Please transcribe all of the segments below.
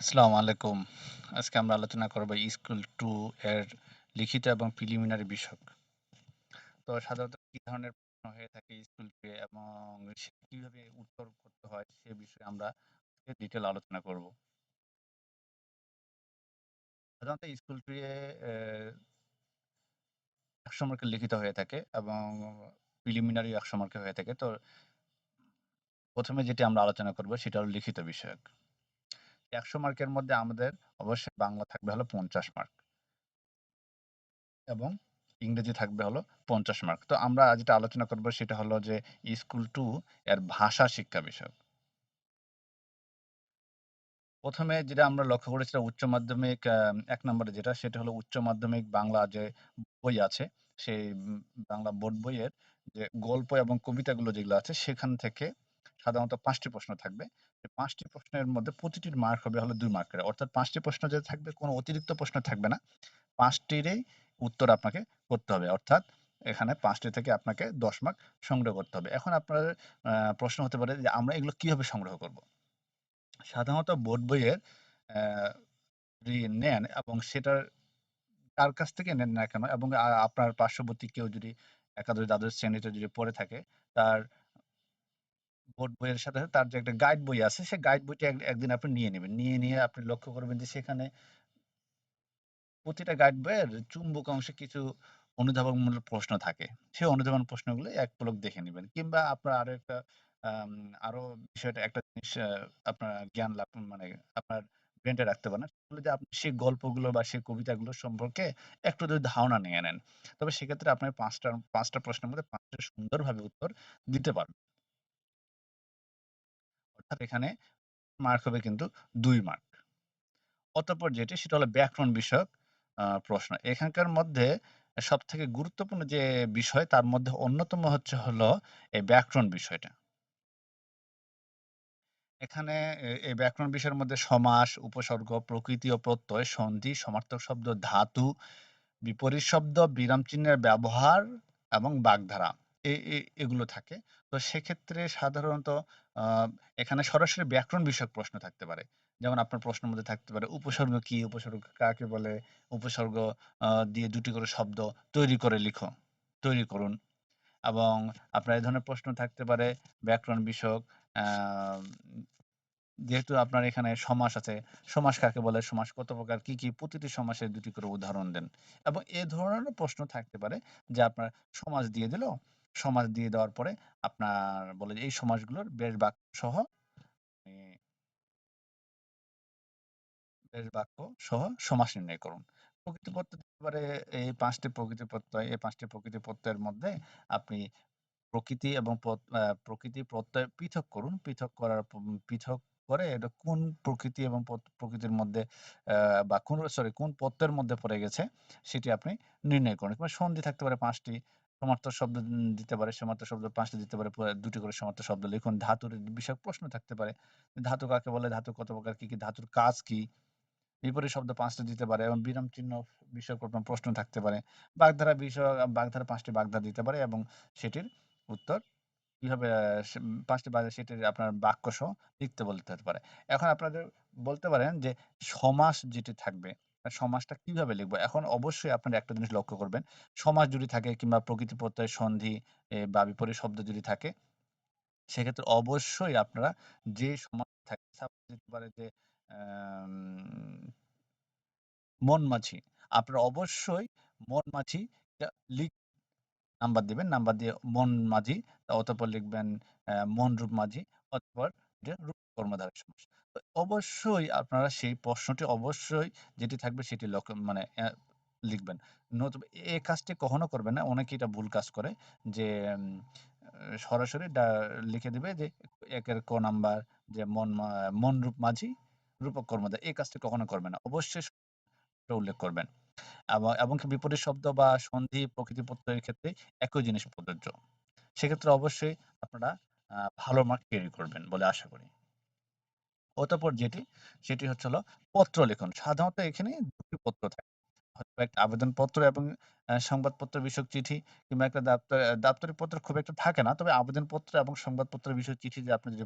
আসসালামু আলাইকুম। আজকে আমরা আলোচনা করব স্কুল 2 এর লিখিত এবং প্রিলিমিনারি বিষয়। তো সাধারণত কি ধরনের প্রশ্ন হয়ে থাকে স্কুল 2 এ এবং কীভাবে উত্তর করতে হয় সে বিষয়ে আমরা ডিটেইল আলোচনা করব। সাধারণত স্কুল 2 এ এ ১০০ মার্কের লিখিত হয়ে থাকে এবং প্রিলিমিনারি ১০০ মার্কের হয়ে থাকে। তো ১ম এ যেটি আমরা আলোচনা করব সেটা হলো লিখিত বিষয়ক। ১০০ মার্কের মধ্যে আমাদের অবশ্যই বাংলা থাকবে হলো ৫০ মার্ক। এবং ইংরেজি থাকবে হলো ৫০ মার্ক। তো আমরা যেটা আলোচনা করব সেটা হলো যে স্কুল 2 এর ভাষা শিক্ষা বিষয়ক। ১ম এ যেটা আমরা লক্ষ্য করেছিলাম উচ্চ মাধ্যমিক ১ নম্বরে যেটা সেটা হলো উচ্চ মাধ্যমিক বাংলা যে বই আছে, সেই বাংলা বোর্ড বইয়ের যে গল্প এবং কবিতাগুলো যেগুলো আছে সেখান থেকে সাধারণত পাঁচটি প্রশ্ন থাকবে। এই ৫ টি প্রশ্নের মধ্যে প্রতিটির মার্ক হবে হলো ২ মার্কের। অর্থাৎ ৫ টি প্রশ্ন যে থাকবে কোনো অতিরিক্ত প্রশ্ন থাকবে না। ৫ টিরই উত্তর আপনাকে করতে হবে। অর্থাৎ এখানে ৫ টি থেকে আপনাকে ১০ মার্ক সংগ্রহ করতে হবে। এখন আপনার প্রশ্ন হতে পারে যে আমরা এগুলো কীভাবে সংগ্রহ করব? সাধারণত বোর্ড বইয়ের নেন এবং সেটার কার কাছ থেকে নেন না কেন এবং আপনার পার্শ্ববর্তী কেউ যদি একাদশ, দ্বাদশ শ্রেণীতে যদি পড়ে থাকে তার বোর্ড বইয়ের সাথে, সাথে তার যে একটা গাইড বই আছে সেই গাইড বইটা এক একদিন আপনি নিয়ে নিবেন। নিয়ে, নিয়ে আপনি লক্ষ্য করবেন যে সেখানে প্রতিটা গাইড বইয়ের চুম্বক অংশে কিছু অনুধাবনমূলক প্রশ্ন থাকে। সেই অনুধাবন প্রশ্নগুলো এক পলক দেখে নিবেন। কিংবা আপনার আরও একটা আরও বিষয়টা একটা জিনিস আপনার জ্ঞান লাভ মানে আপনার ব্রেইন রাখতে পারেন। যে আপনি সেই গল্পগুলো বা সেই কবিতাগুলো সম্পর্কে একটু যদি ধারণা নিয়ে নেন। তবে সেক্ষেত্রে আপনার পাঁচটা পাঁচটা প্রশ্নের মধ্যে ৫ টা সুন্দরভাবে উত্তর দিতে পারবেন। অর্থাৎ এখানে মার্ক হবে কিন্তু ২ মার্ক। অতঃপর যেটি সেটা হলো ব্যাকরণ বিষয়ক প্রশ্ন। এখানকার মধ্যে সবথেকে গুরুত্বপূর্ণ যে বিষয় তার মধ্যে অন্যতম হচ্ছে হলো এই ব্যাকরণ বিষয়টা। এখানে এই ব্যাকরণ বিষয়ের মধ্যে সমাস, উপসর্গ, প্রকৃতি ও প্রত্যয়, সন্ধি, সমার্থক শব্দ, ধাতু, বিপরীত শব্দ, বিরাম চিহ্নের ব্যবহার এবং বাগধারা। এগুলো থাকে। তো সেক্ষেত্রে সাধারণত এখানে সরাসরি ব্যাকরণ বিষয়ক প্রশ্ন থাকতে পারে। যেমন আপনার প্রশ্নের মধ্যে থাকতে পারে উপসর্গ কি? উপসর্গ কাকে বলে? উপসর্গ দিয়ে ২ টি করে শব্দ তৈরি করে লিখো। তৈরি করুন। এবং আপনার এই ধরনের প্রশ্ন থাকতে পারে ব্যাকরণ বিষয়ক যেহেতু আপনার এখানে সমাস আছে, সমাস কাকে বলে? সমাস কত প্রকার? কি, কি? প্রতিটি সমাসের দুটি করে উদাহরণ দেন। এবং এ ধরনের প্রশ্ন থাকতে পারে যে আপনার সমাস দিয়ে দিল। সমাস দিয়ে দেওয়ার পরে আপনার বলে যে, এই সমাসগুলোর বেশ বাক্য সহ বেশ বাক্য সহ সমাস নির্ণয় করুন। প্রকৃতি প্রত্যয় এই ৫ টি প্রকৃতি প্রত্যয়। এই ৫ টি প্রকৃতি প্রত্যয়ের মধ্যে আপনি প্রকৃতি এবং প্রকৃতি প্রত্যয় পৃথক করুন। পৃথক করার পৃথক করে এটা কোন প্রকৃতি এবং প্রকৃতির মধ্যে বা কোন সরি কোন প্রত্যয়ের মধ্যে পড়ে গেছে সেটি আপনি নির্ণয় করুন। সন্ধি থাকতে পারে ৫ টি। সমার্থক শব্দ দিতে পারে। সমার্থক শব্দ ৫ টি দিতে পারে। দুটি করে সমার্থক শব্দ লিখুন। ধাতুর বিষয়ক প্রশ্ন থাকতে পারে। ধাতু কাকে বলে? ধাতু কত প্রকার? কি, কি? ধাতুর কাজ কি? বিপরীত শব্দ ৫ টা দিতে পারে এবং বিরাম চিহ্ন বিষয়ক প্রশ্ন থাকতে পারে। বাগধারা বিষয় বাগধারা ৫ টি বাগধারা দিতে পারে এবং সেটির উত্তর কীভাবে পাঁচটি সে ৫ টি বাগধারা সেটির আপনার বাক্যসহ লিখতে বলতে পারে। এখন আপনাদের বলতে পারেন যে সমাস যেটি থাকবে, আ সমাসটা কীভাবে লিখব? এখন অবশ্যই আপনারা একটা জিনিস লক্ষ্য করবেন। সমাস যদি থাকে কিংবা প্রকৃতি প্রত্যয়, সন্ধি বা বিপরীত শব্দ যদি থাকে, সেক্ষেত্রে অবশ্যই আপনারা যে সমাস থাকে দিতে পারে যে, আম মন-মাঝি। আপনারা অবশ্যই মন-মাঝিটা লিখ, নাম্বার দিবেন। নাম্বার দিয়ে মন-মাঝি অতঃপর লিখবেন অ্যা মনরূপ মাঝি, অতঃপর রূপ কর্মধারয় সমাস। অবশ্যই আপনারা সেই প্রশ্নটি অবশ্যই যেটি থাকবে সেটি লক্ষ্য মানে লিখবেন। নতুবা এ কাজটি কখনো করবেন না। অনেকেই এটা ভুল কাজ করে যে সরাসরি লিখে দিবে যে ১ এর ক নাম্বার যে মন মা মনরূপ মাঝি, রূপক কর্মধারয়। এই কাজটি কখনো করবেন না। অবশ্যই উল্লেখ করবেন। এবং এবং বিপরীত শব্দ বা সন্ধি, প্রকৃতি প্রত্যয়ের ক্ষেত্রে একই জিনিস প্রযোজ্য। সেক্ষেত্রে অবশ্যই আপনারা ভালো মার্ক ক্যারি করবেন বলে আশা করি। অতঃপর যেটি, সেটি হচ্ছে হলো পত্র লিখন। সাধারণত এখানে ২ টি পত্র থাকে। একটা আবেদনপত্র এবং সংবাদপত্র বিষয়ক চিঠি কিংবা একটা দাপ্ত দাপ্তরিক পত্র খুব একটা থাকে না। তবে আবেদনপত্র এবং সংবাদপত্র বিষয়ক চিঠি যে আপনি যদি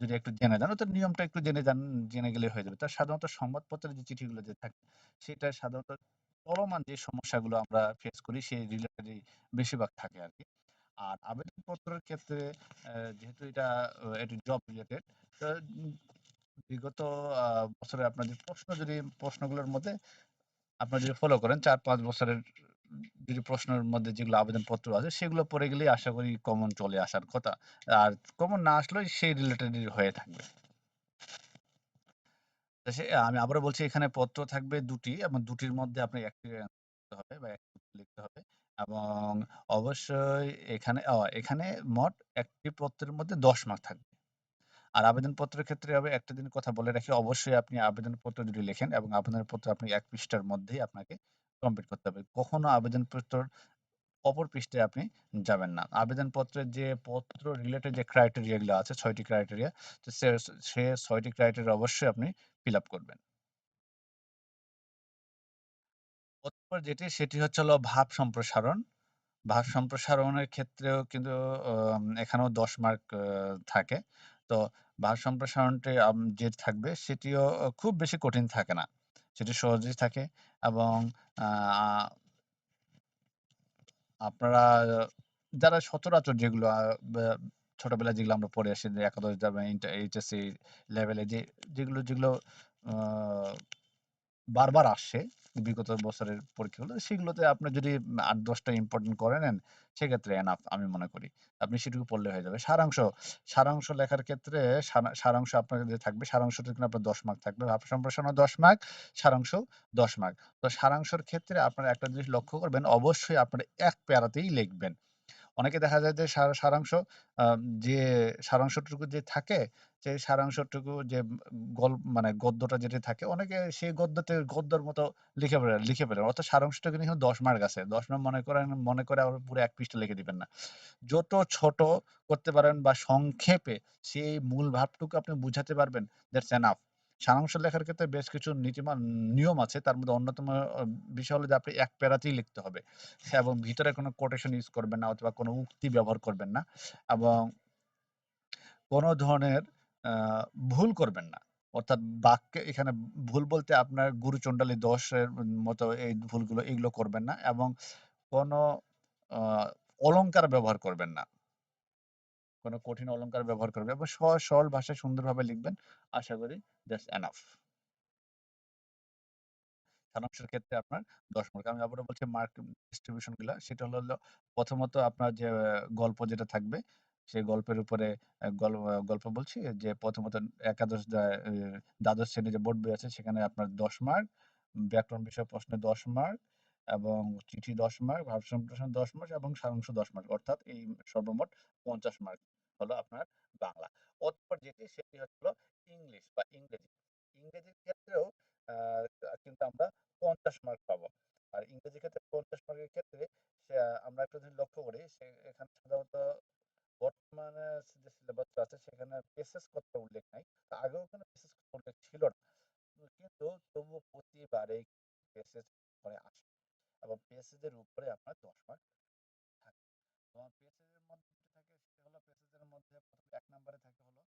যদি একটু জেনে যান, ওটার নিয়মটা একটু জেনে যান, জেনে গেলে হয়ে যাবে। তো সাধারণত সংবাদপত্রের যে চিঠিগুলো যে থাকে, সেটা সাধারণত চলমান যে সমস্যাগুলো আমরা ফেস করি সেই রিলেটেডই বেশিরভাগ থাকে আরকি। আর আবেদনপত্রের ক্ষেত্রে যেহেতু এটা এটা জব রিলেটেড বিগত বছরে আপনার যে প্রশ্ন, যদি প্রশ্নগুলোর মধ্যে আপনারা যদি ফলো করেন ৪-৫ বছরের যদি প্রশ্নের মধ্যে যেগুলো আবেদনপত্র আছে, সেগুলো পড়ে গেলেই আশা করি কমন চলে আসার কথা। আর কমন না আসলেও সেই রিলেটেডই হয়ে থাকবে। আমি আবারও বলছি, এখানে পত্র থাকবে দুটি, এবং দুটির মধ্যে আপনি ১ টি লিখতে হবে বা ১ টি লিখতে হবে এবং অবশ্যই এখানে এখানে মোট ১ টি পত্রের মধ্যে ১০ মার্ক থাকবে। আর আবেদনপত্রের ক্ষেত্রে হবে একটা জিনিস কথা বলে রাখি, অবশ্যই আপনি আবেদনপত্র যদি লেখেন এবং আবেদনপত্র আপনি ১ পৃষ্ঠার মধ্যেই আপনাকে কমপ্লিট করতে হবে। কখনো আবেদনপত্রর অপর পৃষ্ঠায় আপনি যাবেন না। আবেদনপত্রের যে পত্র রিলেটেড যে ক্রাইটেরিয়া গুলো আছে ছয়টি ক্রাইটেরিয়া সে সে ৬ টি ক্রাইটেরিয়া অবশ্যই আপনি ফিল আপ করবেন। অতঃপর যেটি সেটি হচ্ছে হলো ভাব সম্প্রসারণ। ভাব সম্প্রসারণের ক্ষেত্রেও কিন্তু অম এখানেও ১০ মার্ক আ থাকে। তো ভাব সম্প্রসারণটি আম যে থাকবে সেটিও খুব বেশি কঠিন থাকে না। সেটি সহজেই থাকে এবং আ আপনারা যারা সচরাচর যেগুলো আ ব্যা ছোটবেলায় যেগুলো আমরা পড়ে আসি যে একাদশ যাবে এইচএসসি লেভেলে যে যেগুলো, যেগুলো আ বারবার আসে বিগত বছরের পরীক্ষাগুলো সেগুলোতে আপনি যদি আট দশটা ইম্পর্টেন্ট করে নেন সেক্ষেত্রে এনাফ আমি মনে করি। আপনি সেটুকু পড়লে হয়ে যাবে। সারাংশ, সারাংশ লেখার ক্ষেত্রে সারা সারাংশ আপনার যে থাকবে সারাংশ কিন্তু আপনার ১০ মার্ক থাকবে। ভাব সম্প্রসারণ দশ মার্ক, সারাংশ দশ মার্ক। তো সারাংশর ক্ষেত্রে আপনার একটা জিনিস লক্ষ্য করবেন অবশ্যই আপনারা এক প্যারাতেই লিখবেন। অনেকে দেখা যায় যে সার, সারাংশ যে সারাংশটুকু যে থাকে সেই সারাংশটুকু যে গল মানে গদ্যটা যেটা থাকে, অনেকে সেই গদ্যতে, গদ্যর মতো লিখে ফেলে লিখে ফেলে। অর্থাৎ সারাংশটা কিন্তু ১০ মার্ক আছে। ১০ মার্ক মনে করেন, মনে করে আবার পুরো এক পৃষ্ঠা লিখে দিবেন না। যত ছোট করতে পারেন বা সংক্ষেপে সেই মূল ভাবটুকু আপনি বুঝাতে পারবেন, দ্যাটস এনাফ। সারাংশ লেখার ক্ষেত্রে বেশ কিছু নীতিমান নিয়ম আছে। তার মধ্যে অন্যতম বিষয় হলো যে আপনি ১ প্যারাতেই লিখতে হবে। এবং ভিতরে কোনো কোটেশন ইউস করবেন না অথবা কোনো উক্তি ব্যবহার করবেন না এবং কোনো ধরনের ভুল করবেন না। অর্থাৎ বাক্যে এখানে ভুল বলতে আপনার গুরুচণ্ডালী দশের মতো এই ভুলগুলো এগুলো করবেন না এবং কোনো অলংকার ব্যবহার করবেন না। কোনো কঠিন অলংকার ব্যবহার করবেন এবং সহজ সরল ভাষায় সুন্দরভাবে লিখবেন। আশা করি দ্যাটস এনাফ। সারাংশের ক্ষেত্রে আপনার ১০ মার্ক। আমি আবারও বলছি মার্ক ডিস্ট্রিবিউশনগুলা সেটা হলো প্রথমত আপনার যে গল্প যেটা থাকবে সেই গল্পের উপরে গল্প বলছি যে প্রথমত একাদশ দ্বাদশ শ্রেণির যে বোর্ড বই আছে সেখানে আপনার ১০ মার্ক, ব্যাকরণ বিষয়ক প্রশ্নে ১০ মার্ক এবং চিঠি ১০ মার্ক, ভাব সম্প্রসারণ ১০ মার্ক এবং সারাংশ ১০ মার্ক। অর্থাৎ এই সর্বমোট ৫০ মার্ক হলো আপনার বাংলা। অতঃপর যেটি সেটি হলো ইংলিশ বা ইংরেজি। ইংরেজির ক্ষেত্রেও কিন্তু আমরা ৫০ মার্ক পাবো। আর ইংরেজির ক্ষেত্রে ৫০ মার্কের ক্ষেত্রে আমরা একটা জিনিস লক্ষ্য করি সে এখানে সাধারণত বর্তমানে যে সিলেবাসটা আছে সেখানে পেসেজ কথাটা উল্লেখ নাই। আগেও পেসেজ কথা উল্লেখ ছিল না। কিন্তু তবুও প্রতিবারেই পেসেজ করে আসে এবং পেসেজের উপরে আপনার ১০ মার্ক থাকে। এবং পেসেজের মধ্যে থাকে সেটা হলো, পেসেজের মধ্যে এক নম্বরে থাকে হলো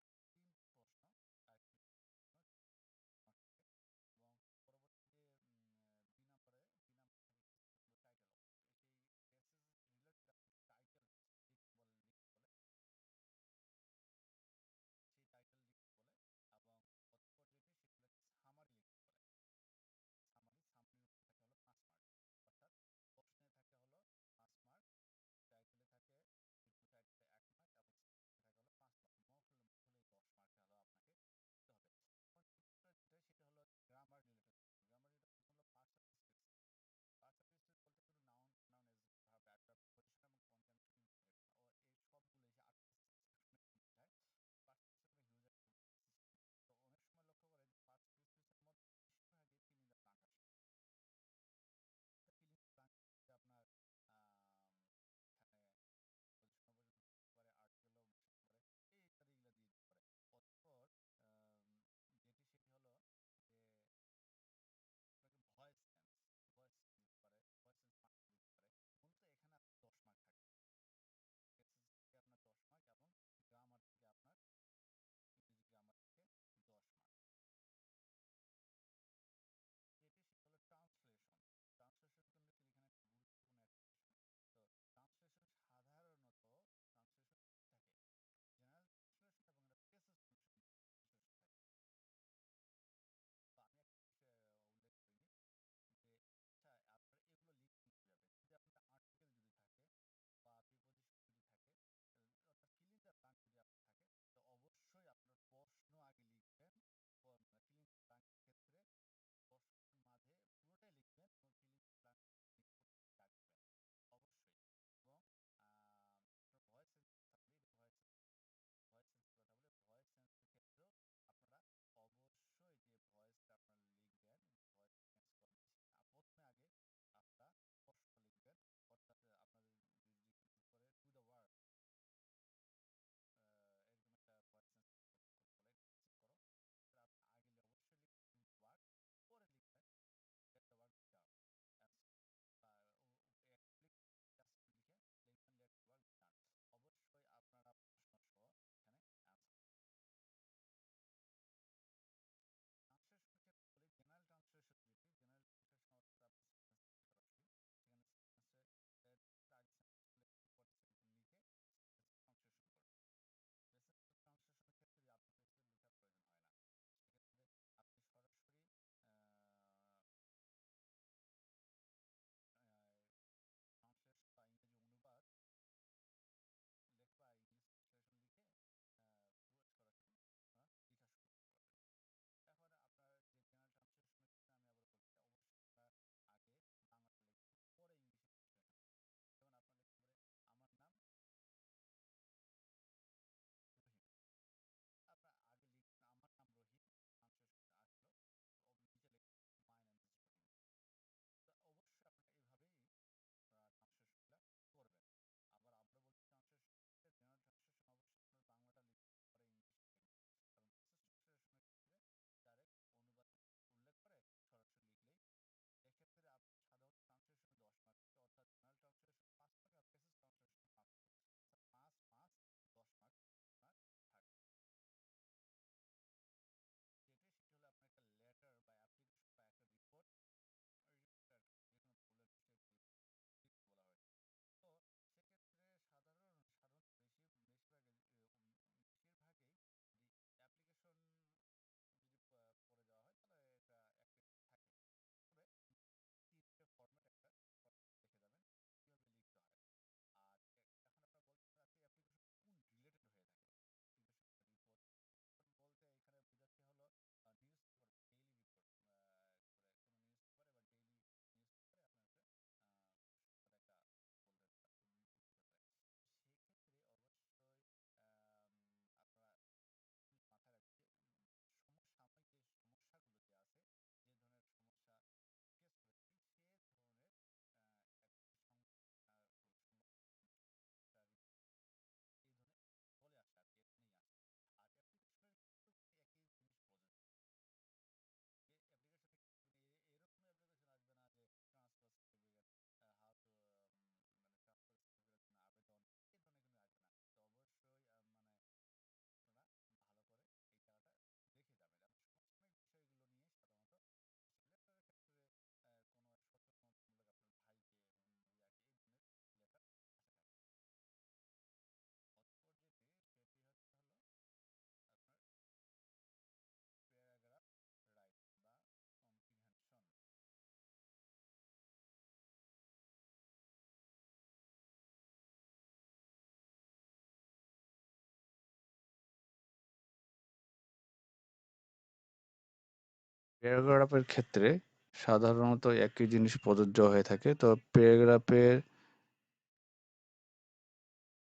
প্যারাগ্রাফের ক্ষেত্রে সাধারণত একই জিনিস প্রযোজ্য হয়ে থাকে। তো প্যারাগ্রাফের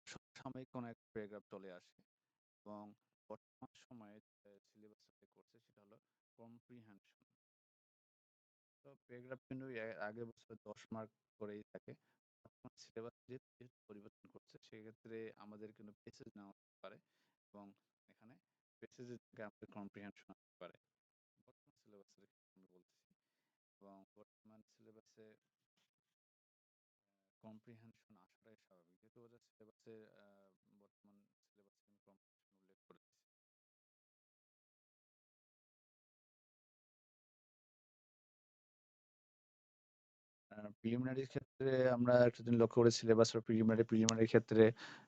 সমসাময়িক কোনো এক প্যারাগ্রাফ চলে আসে এবং বর্তমান সময়ে যে করছে সেটা হলো কম্প্রিহেনশন। তো প্যারাগ্রাফ কিন্তু এ আগের বছর ১০ মার্ক করেই থাকে। সিলেবাস যেহেতু পরিবর্তন করছে, সেক্ষেত্রে আমাদের কিন্তু প্যাসেজ নেওয়া হতে পারে এবং এখানে প্যাসেজের থেকে আমাদের কম্প্রিহেনশন আসতে পারে। সিলেবাসের ক্ষেত্রে বলতেছি এবং বর্তমান সিলেবাসে কম্প্রিহেনশন আসাটাই স্বাভাবিক। যেহেতু ওদের সিলেবাসে বর্তমান সিলেবাসে আমি কম্প্রিহেনশন উল্লেখ করেছি। ক্ষেত্রে আমরা জিনিস লক্ষ্য করি সিলেবাস বা প্রিলিমিনারি, ক্ষেত্রে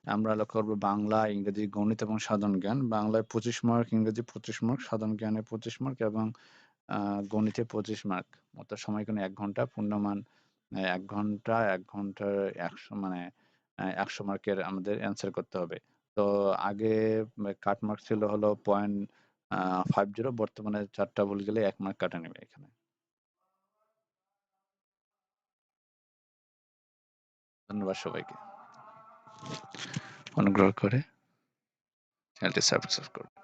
আমরা লক্ষ্য করব বাংলা, ইংরেজি, গণিত এবং সাধারণ জ্ঞান। বাংলায় ২৫ মার্ক, ইংরেজি ২৫ মার্ক, সাধারণ জ্ঞানে ২৫ মার্ক এবং গণিতে ২৫ মার্ক। মোট সময় এখানে ১ ঘণ্টা পূর্ণমান এক ঘণ্টা, এক ঘণ্টার ১০০ মানে ১০০ মার্কের আমাদের অ্যান্সার করতে হবে। তো আগে কাট মার্ক ছিল হলো পয়েন্ট আ ৫০ বর্তমানে ৪ টা ভুল গেলে এক মার্ক কাটা নেবে এখানে। ধন্যবাদ সবাইকে। অনুগ্রহ করে চ্যানেলটি সাবস্ক্রাইব করুন।